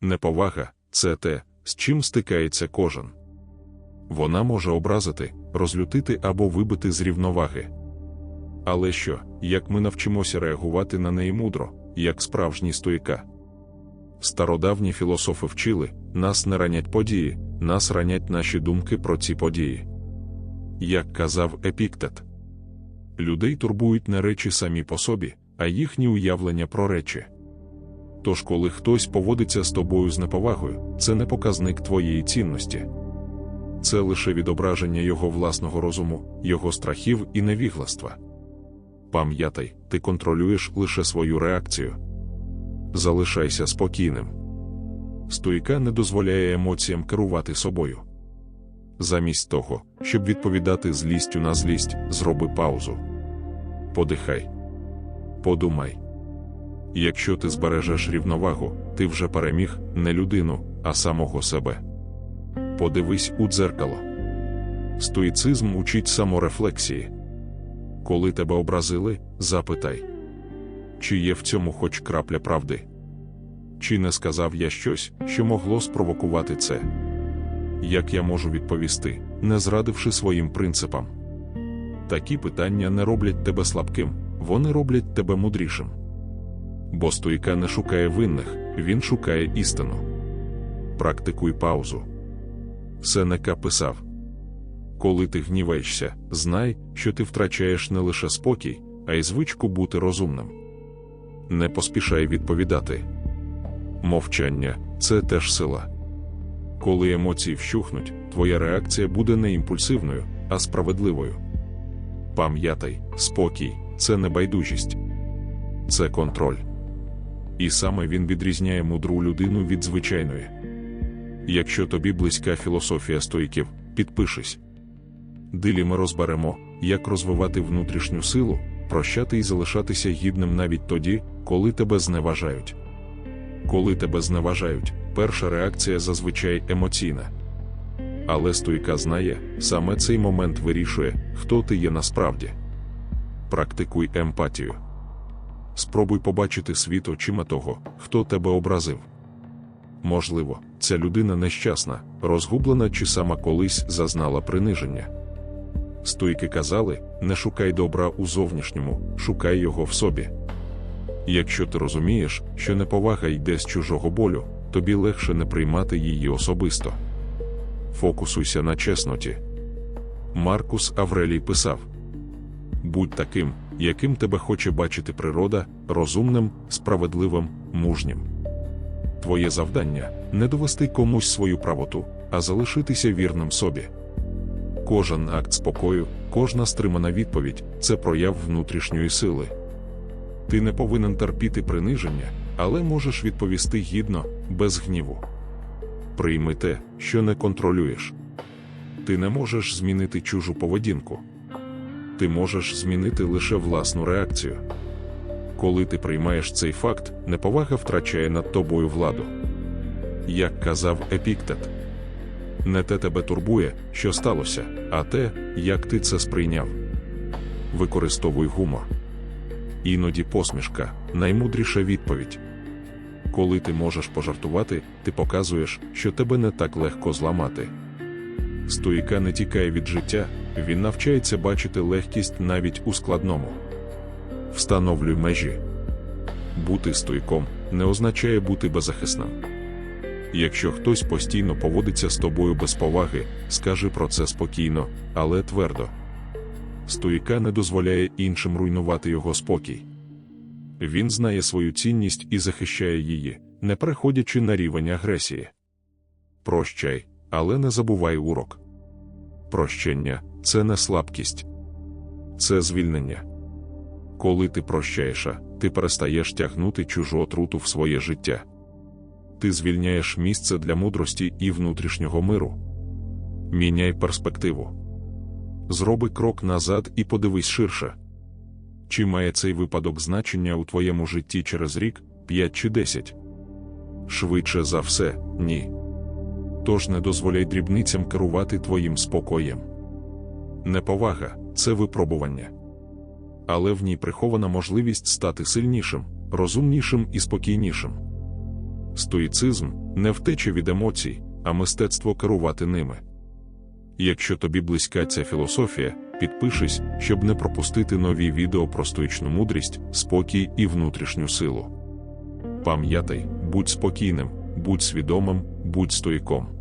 Неповага це те, з чим стикається кожен. Вона може образити, розлютити або вибити з рівноваги. Але що, як ми навчимося реагувати на неї мудро, як справжні стоїка? Стародавні філософи вчили, нас не ранять події, нас ранять наші думки про ці події. Як казав Епіктет, людей турбують не речі самі по собі, а їхні уявлення про речі. Тож, коли хтось поводиться з тобою з неповагою, це не показник твоєї цінності. Це лише відображення його власного розуму, його страхів і невігластва. Пам'ятай, ти контролюєш лише свою реакцію. Залишайся спокійним. Стойка не дозволяє емоціям керувати собою. Замість того, щоб відповідати злістю на злість, зроби паузу. Подихай. Подумай. Якщо ти збережеш рівновагу, ти вже переміг не людину, а самого себе. Подивись у дзеркало. Стоїцизм учить саморефлексії. Коли тебе образили, запитай, чи є в цьому хоч крапля правди? Чи не сказав я щось, що могло спровокувати це? Як я можу відповісти, не зрадивши своїм принципам? Такі питання не роблять тебе слабким, вони роблять тебе мудрішим. Бо стойка не шукає винних, він шукає істину. Практикуй паузу. Сенека писав: Коли ти гніваєшся, знай, що ти втрачаєш не лише спокій, а й звичку бути розумним. Не поспішай відповідати. Мовчання це теж сила. Коли емоції вщухнуть, твоя реакція буде не імпульсивною, а справедливою. Пам'ятай, спокій це не байдужість, це контроль. І саме він відрізняє мудру людину від звичайної. Якщо тобі близька філософія стоїків, підпишись. Дилі ми розберемо, як розвивати внутрішню силу, прощати і залишатися гідним навіть тоді, коли тебе зневажають. Коли тебе зневажають, перша реакція зазвичай емоційна. Але стойка знає, саме цей момент вирішує, хто ти є насправді. Практикуй емпатію. Спробуй побачити світ очима того, хто тебе образив. Можливо, ця людина нещасна, розгублена чи сама колись зазнала приниження. Стойки казали: не шукай добра у зовнішньому, шукай його в собі. Якщо ти розумієш, що неповага йде з чужого болю, тобі легше не приймати її особисто. Фокусуйся на чесноті. Маркус Аврелій писав: Будь таким, яким тебе хоче бачити природа, розумним, справедливим, мужнім. Твоє завдання не довести комусь свою правоту, а залишитися вірним собі. Кожен акт спокою, кожна стримана відповідь це прояв внутрішньої сили. Ти не повинен терпіти приниження, але можеш відповісти гідно, без гніву. Прийми те, що не контролюєш. Ти не можеш змінити чужу поведінку. Ти можеш змінити лише власну реакцію. Коли ти приймаєш цей факт, неповага втрачає над тобою владу. Як казав Епіктет, не те тебе турбує, що сталося, а те, як ти це сприйняв. Використовуй гумор. Іноді посмішка наймудріша відповідь. Коли ти можеш пожартувати, ти показуєш, що тебе не так легко зламати. Стоїка не тікає від життя, він навчається бачити легкість навіть у складному. Встановлюй межі. Бути стойком не означає бути беззахисним. Якщо хтось постійно поводиться з тобою без поваги, скажи про це спокійно, але твердо. Стоїка не дозволяє іншим руйнувати його спокій. Він знає свою цінність і захищає її, не переходячи на рівень агресії. Прощай, але не забувай урок. Прощення це не слабкість, це звільнення. Коли ти прощаєш, ти перестаєш тягнути чужу отруту в своє життя. Ти звільняєш місце для мудрості і внутрішнього миру. Міняй перспективу. Зроби крок назад і подивись ширше. Чи має цей випадок значення у твоєму житті через рік, 5 чи 10? Швидше за все, ні. Тож не дозволяй дрібницям керувати твоїм спокоєм. Неповага це випробування. Але в ній прихована можливість стати сильнішим, розумнішим і спокійнішим. Стоїцизм не втеча від емоцій, а мистецтво керувати ними. Якщо тобі близька ця філософія, підпишись, щоб не пропустити нові відео про стоїчну мудрість, спокій і внутрішню силу. Пам'ятай, будь спокійним, будь свідомим, будь стоїком.